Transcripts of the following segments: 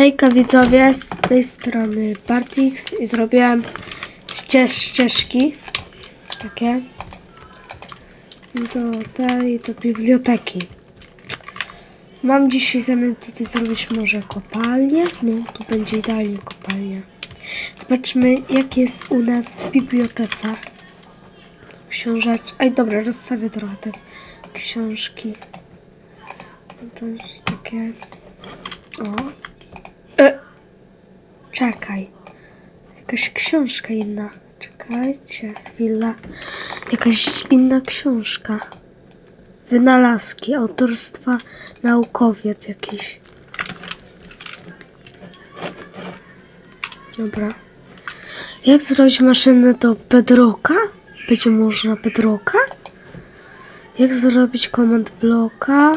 Hejka widzowie, z tej strony Partix i zrobiłem ścież, ścieżki takie do tej, do biblioteki. Mam dzisiaj zamiar tutaj zrobić może kopalnię, no tu będzie idealnie kopalnia. Zobaczmy jak jest u nas w bibliotece. Książecz... Ej dobra, rozstawię trochę te książki. To jest takie... O, czekaj. Jakaś książka inna. Czekajcie, chwila. Jakaś inna książka. Wynalazki autorstwa naukowiec jakiś. Dobra. Jak zrobić maszynę do bedrocka? Będzie można bedrocka? Jak zrobić command bloka?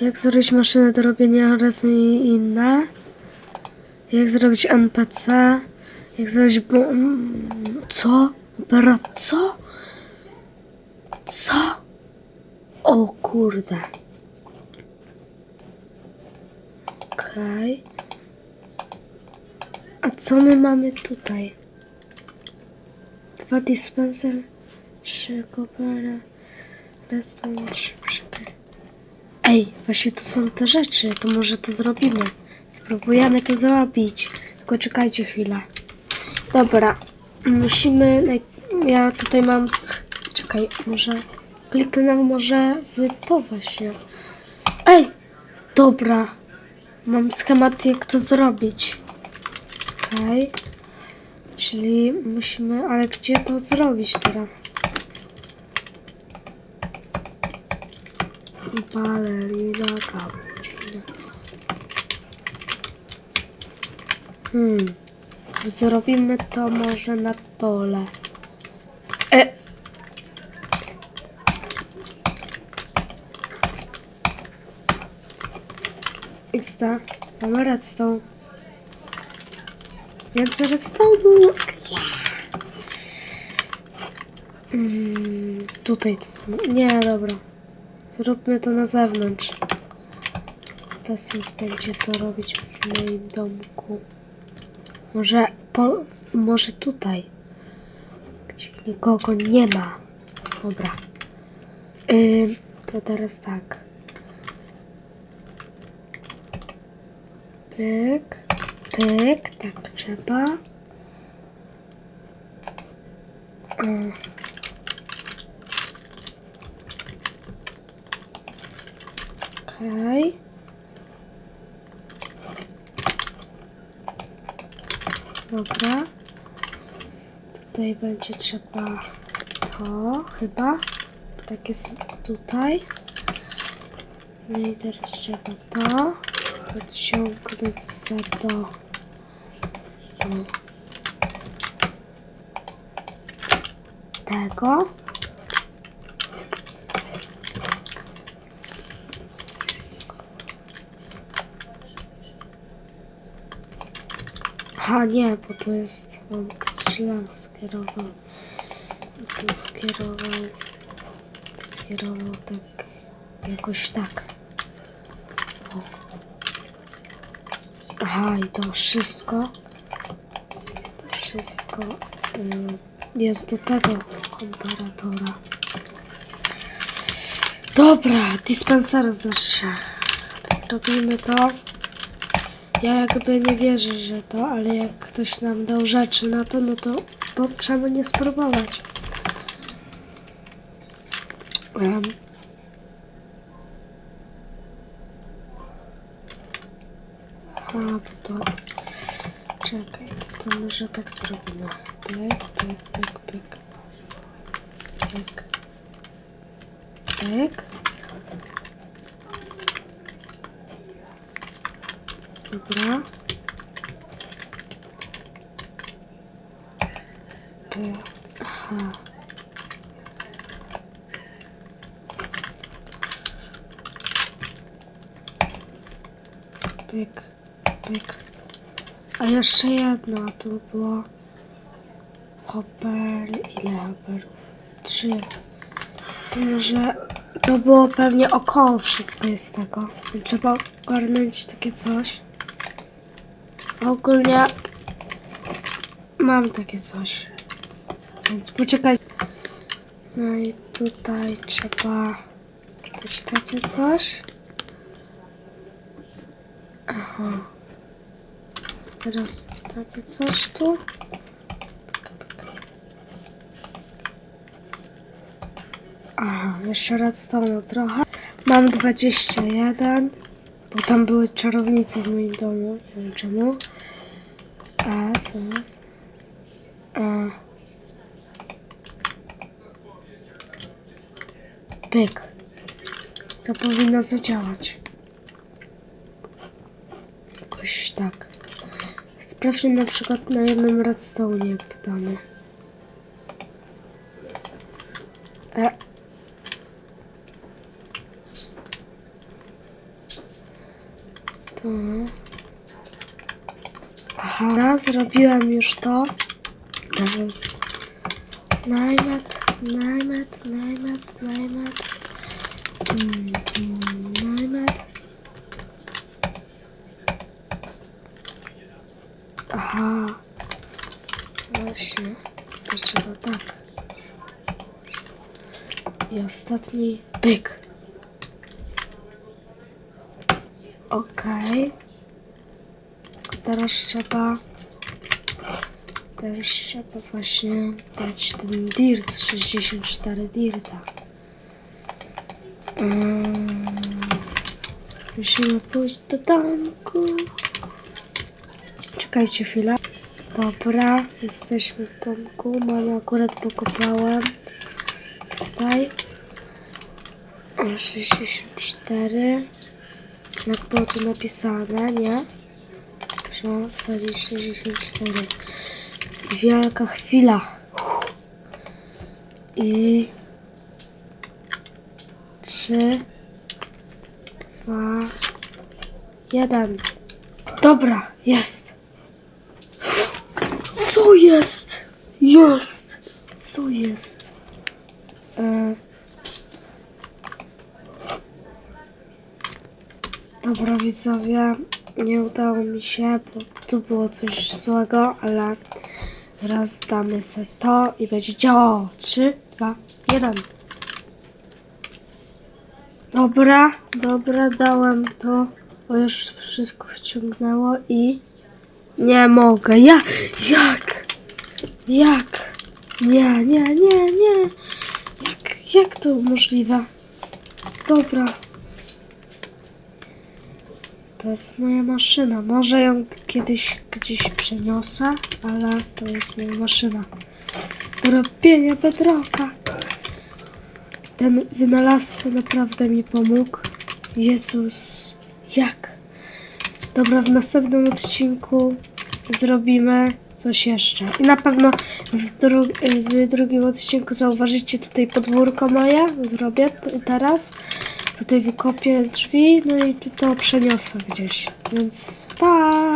Jak zrobić maszynę do robienia oraz i inne? Jak zrobić NPC? Jak zrobić... Co? Opera... Co? Co? O kurde. Okej. A co my mamy tutaj? Dwa dispenser, trzy kopera, redstone, trzy przypy. Ej, właśnie tu są te rzeczy, to może to zrobimy. Spróbujemy to zrobić. Tylko czekajcie chwilę. Dobra, musimy. Ja tutaj mam. Czekaj, może. Kliknę może w to właśnie. Ej! Dobra. Mam schemat, jak to zrobić. Okej. Czyli musimy. Ale gdzie to zrobić teraz? Balerina cappuccino. Hmm. Zrobimy to może na dole. E. XD. Mamy redstone. Więcej redstone'u. Mm, tutaj to... Nie, dobra. Zróbmy to na zewnątrz. Bez sens będzie to robić w moim domku. Może po... Może tutaj. Gdzie nikogo nie ma. Dobra. Ym, to teraz tak. Pyk. Pyk. Tak trzeba. O. Okej. Dobra. Tutaj będzie trzeba to chyba. Tak jest tutaj. No i teraz trzeba to podciągnąć za do, tego. A nie, bo to jest. On źle skierował. To skierował. Skierował tak. Jakoś tak. O. Aha, i to wszystko. To wszystko ym, jest do tego komparatora. Dobra, dispenser znaczy. Tak, robimy to. Ja jakby nie wierzę, że to, ale jak ktoś nam dał rzeczy na to, no to bo czemu nie spróbować? Um. A, to... Czekaj, to, to może tak zrobimy. Pyk, pyk, pyk, pyk. Pyk. Pyk. Dobra. Aha. Pyk, pyk. A jeszcze jedno, to było hopper, ile hopperów? Trzy. To może, to było pewnie około wszystko jest tego. Trzeba ogarnąć takie coś. Ogólnie mam takie coś. Więc poczekaj. No i tutaj trzeba dać takie coś. Aha. Teraz takie coś tu. Aha, jeszcze raz tą trochę. Mam 21, bo tam były czarownice w moim domu, nie wiem czemu. A, co jest? A. Pyk. To powinno zadziałać. Jakoś tak. Sprawdźmy na przykład na jednym redstone, jak to damy. E. To. Aha, zrobiłem już to. Teraz. Najmat, najmat, najmat, najmat. Mm, Najmat. Aha. Właśnie. To trzeba tak. I ostatni byk. Okej. Teraz trzeba. Teraz trzeba właśnie dać ten dirt, 64 dirta. Mm, musimy pójść do domku. Czekajcie chwilę. Dobra, jesteśmy w domku. Mamy akurat pokopałem. Tutaj. O, 64. Jak było tu napisane, nie? Trzeba wsadzić 64. Wielka chwila. I... Trzy... Dwa... Jeden. Dobra, jest. Co jest? Jest. Co jest? E... Dobra widzowie, nie udało mi się, bo tu było coś złego, ale teraz damy sobie to i będzie działało. 3, 2, 1. Dobra, dobra, dałem to, bo już wszystko wciągnęło i nie mogę. Ja, jak? Jak? Nie, nie, nie, nie. Jak, jak to możliwe? Dobra. To jest moja maszyna. Może ją kiedyś gdzieś przeniosę, ale to jest moja maszyna. Do bedrocka. Ten wynalazca naprawdę mi pomógł. Jezus, jak? Dobra, w następnym odcinku zrobimy coś jeszcze. I na pewno w, dru- w drugim odcinku zauważycie tutaj podwórko moje. Zrobię teraz. Tutaj wykopię drzwi, no i tu to przeniosę gdzieś. Więc pa!